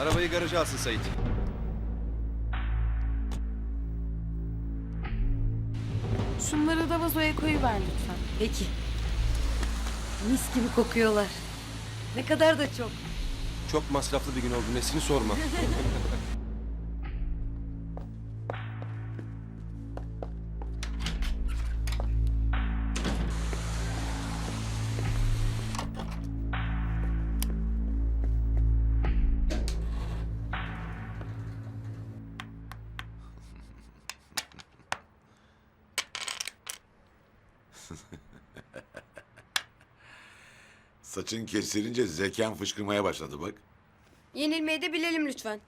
Arabayı garaja alsın Sait. Şunları da vazoya koyuver lütfen. Peki. Mis gibi kokuyorlar. Ne kadar da çok. Çok masraflı bir gün oldu. Nesini sorma. Saçın kesilince zekan fışkırmaya başladı bak. Yenilmeyi de bilelim lütfen.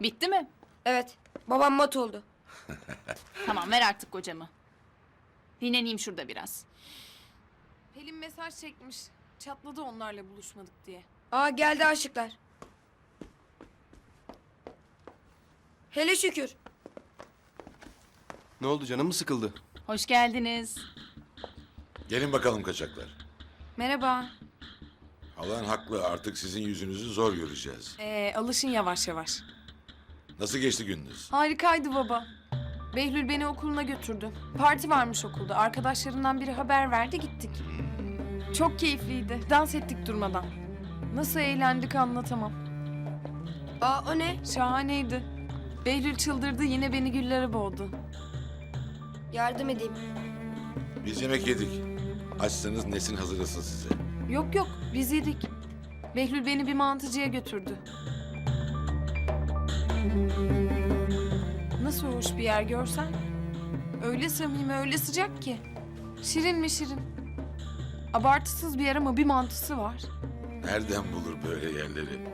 Bitti mi? Evet. Babam mat oldu. Tamam ver artık kocamı. Dinleneyim şurada biraz. Pelin mesaj çekmiş. Çatladı onlarla buluşmadık diye. Aa geldi aşıklar. Hele şükür. ne oldu canım mı sıkıldı? Hoş geldiniz. Gelin bakalım kaçaklar. Merhaba. Halan haklı artık sizin yüzünüzü zor göreceğiz. Ee, alışın yavaş yavaş. Nasıl geçti gününüz? Harikaydı baba. Behlül beni okuluna götürdü. Parti varmış okulda. Arkadaşlarından biri haber verdi gittik. Çok keyifliydi. Dans ettik durmadan. Nasıl eğlendik anlatamam. Aa o ne? Şahaneydi. Behlül çıldırdı yine beni güllere boğdu. Yardım edeyim. Biz yemek yedik. Açsanız Nesin hazırlasın size. Yok yok biz yedik. Behlül beni bir mantıcıya götürdü. Nasıl hoş bir yer görsen. Öyle samimi öyle sıcak ki. Şirin mi şirin. Abartısız bir yer ama bir mantısı var. Nereden bulur böyle yerleri?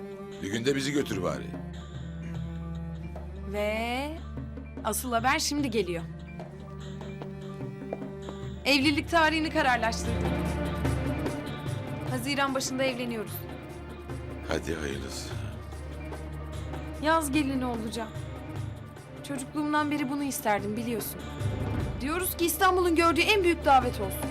Bir günde bizi götür bari. Ve asıl haber şimdi geliyor. Evlilik tarihini kararlaştırdık. Haziran başında evleniyoruz. Hadi hayırlısı. Yaz gelini olacağım. Çocukluğumdan beri bunu isterdim biliyorsun. Diyoruz ki İstanbul'un gördüğü en büyük davet olsun.